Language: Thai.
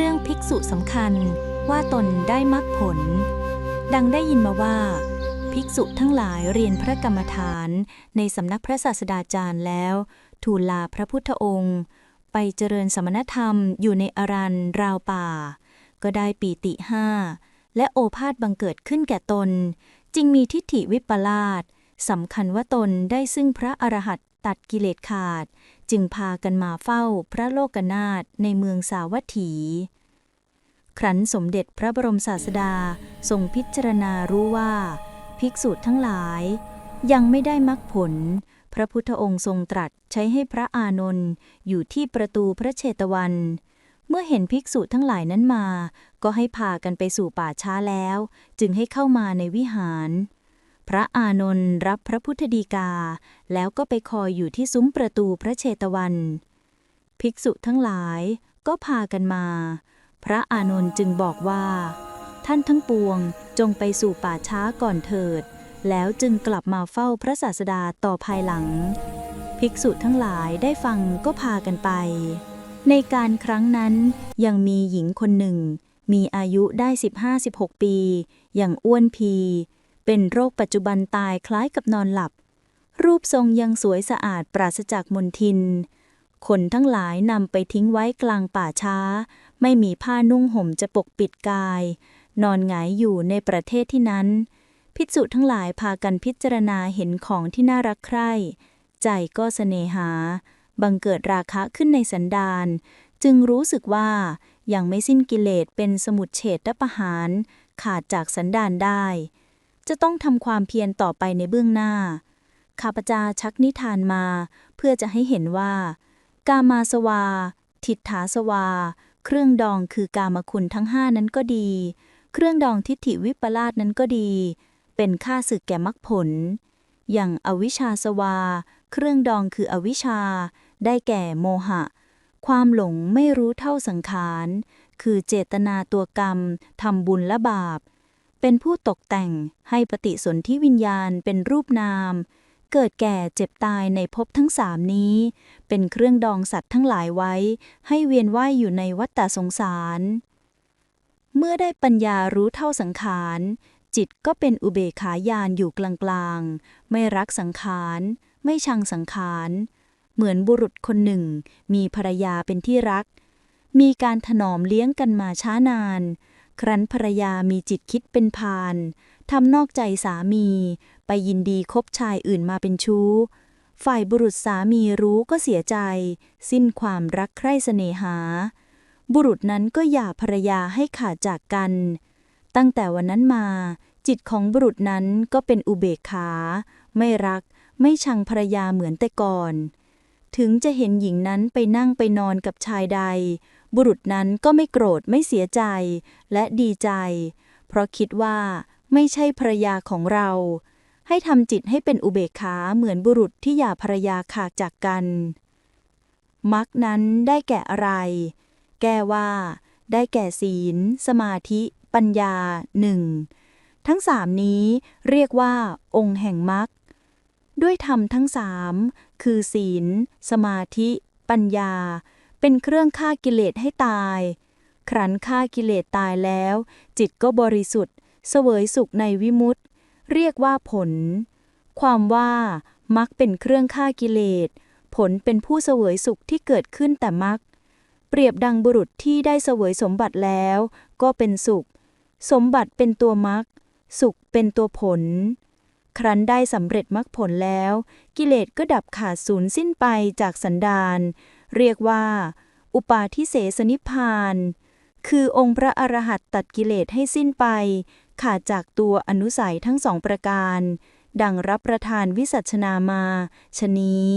เรื่องภิกษุสำคัญว่าตนได้มรรคผล ดังได้ยินมาว่า ภิกษุทั้งหลายเรียนพระกรรมฐานในสำนักพระศาสดาจารย์แล้ว ทูลลาพระพุทธองค์ ไปเจริญสมณธรรมอยู่ในอารันราวป่า ก็ได้ปีติห้าและโอภาษบังเกิดขึ้นแก่ตน จึงมีทิฏฐิวิปลาสสำคัญว่าตนได้ซึ่งพระอรหัต ตัดกิเลสขาด จึงพากันมาเฝ้าพระโลกนาถในเมืองสาวัตถี ครั้นสมเด็จพระบรมศาสดาทรงพิจารณารู้ว่า ภิกษุทั้งหลาย ยังไม่ได้มรรคผล พระพุทธองค์ทรงตรัสใช้ให้พระอานนท์อยู่ที่ประตูพระเชตวัน เมื่อเห็นภิกษุทั้งหลายนั้นมา ก็ให้พากันไปสู่ป่าช้าแล้ว จึงให้เข้ามาในวิหาร พระอานนท์รับพระพุทธดีกา แล้วก็ไปคอยอยู่ที่ซุ้มประตูพระเชตวัน ภิกษุทั้งหลายก็พากันมา พระอานนท์จึงบอกว่า ท่านทั้งปวงจงไปสู่ป่าช้าก่อนเถิด แล้วจึงกลับมาเฝ้าพระศาสดาต่อภายหลัง ภิกษุทั้งหลายได้ฟังก็พากันไป ในการครั้งนั้นยังมีหญิงคนหนึ่ง มีอายุได้ 15-16 ปี อย่างอ้วนพี เป็นโรคปัจจุบันตายคล้ายกับนอนหลับ รูปทรงยังสวยสะอาดปราศจากมลทิน คนทั้งหลายนำไปทิ้งไว้กลางป่าช้า ไม่มีผ้านุ่งห่มจะปกปิดกาย นอนหงายอยู่ในประเทศที่นั้นภิกษุทั้งหลายพากันพิจารณาเห็นของที่น่ารักใคร่ ใจก็เสน่หา บังเกิดราคะขึ้นในสันดานจึงรู้สึกว่ายังไม่สิ้นกิเลสเป็นสมุดเฉดประหาร ขาดจากสันดานได้ จะต้องทำความเพียรต่อไปในเบื้องหน้า ข้าพเจ้าชักนิทานมา เพื่อจะให้เห็นว่า กามาสวา ทิฏฐาสวา เครื่องดองคือกามคุณทั้งห้านั้นก็ดี เครื่องดองทิฏฐิวิปลาสนั้นก็ดี เป็นค่าศึกแก่มรรคผล อย่างอวิชชาสวา เครื่องดองคืออวิชชา ได้แก่โมหะ ความหลงไม่รู้เท่าสังขาร คือเจตนาตัวกรรมทำบุญและบาป เป็นผู้ตกแต่งให้ปฏิสนธิวิญญาณเป็นรูปนาม เกิดแก่เจ็บตายในภพทั้งสามนี้ เป็นเครื่องดองสัตว์ทั้งหลายไว้ ให้เวียนว่ายอยู่ในวัฏฏสงสาร เมื่อได้ปัญญารู้เท่าสังขาร จิตก็เป็นอุเบกขาญาณอยู่กลางๆ ไม่รักสังขาร ไม่ชังสังขาร เหมือนบุรุษคนหนึ่ง มีภรรยาเป็นที่รัก มีการถนอมเลี้ยงกันมาช้านาน ครั้นภรรยามีจิตคิดเป็นพานทำนอกใจสามี ไปยินดีคบชายอื่นมาเป็นชู้ ฝ่ายบุรุษสามีรู้ก็เสียใจ สิ้นความรักใคร่เสน่หา บุรุษนั้นก็หย่าภรรยาให้ขาดจากกัน ตั้งแต่วันนั้นมา จิตของบุรุษนั้นก็เป็นอุเบกขา ไม่รัก ไม่ชังภรรยาเหมือนแต่ก่อน ถึงจะเห็นหญิงนั้นไปนั่งไปนอนกับชายใด บุรุษนั้นก็ไม่โกรธไม่เสียใจและดีใจ เพราะคิดว่าไม่ใช่ภรยาของเรา ให้ทำจิตให้เป็นอุเบกขาเหมือนบุรุษที่หย่าภรยาขาดจากกันมรรคนั้นได้แก่อะไร แก้ว่า ได้แก่ศีล สมาธิ ปัญญาหนึ่งทั้งสามนี้เรียกว่า องค์แห่งมรรคด้วยธรรมทั้งสามคือศีล สมาธิ ปัญญา เป็นเครื่องฆ่ากิเลสให้ตาย ครั้นฆ่ากิเลสตายแล้ว จิตก็บริสุทธิ์ เสวยสุขในวิมุตติ เรียกว่าผล ความว่ามรรคเป็นเครื่องฆ่ากิเลส ผลเป็นผู้เสวยสุขที่เกิดขึ้นแต่มรรคเปรียบดังบุรุษที่ได้เสวยสมบัติแล้ว ก็เป็นสุข สมบัติเป็นตัวมรรคสุขเป็นตัวผล ครั้นได้สำเร็จมรรคผลแล้ว กิเลสก็ดับขาดสูญสิ้นไปจากสันดานเรียกว่า อุปาทิเสสนิพาน คือองค์พระอรหันต์ตัดกิเลสให้สิ้นไป ขาดจากตัวอนุสัยทั้งสองประการ ดังรับประทานวิสัชนามา ชนี้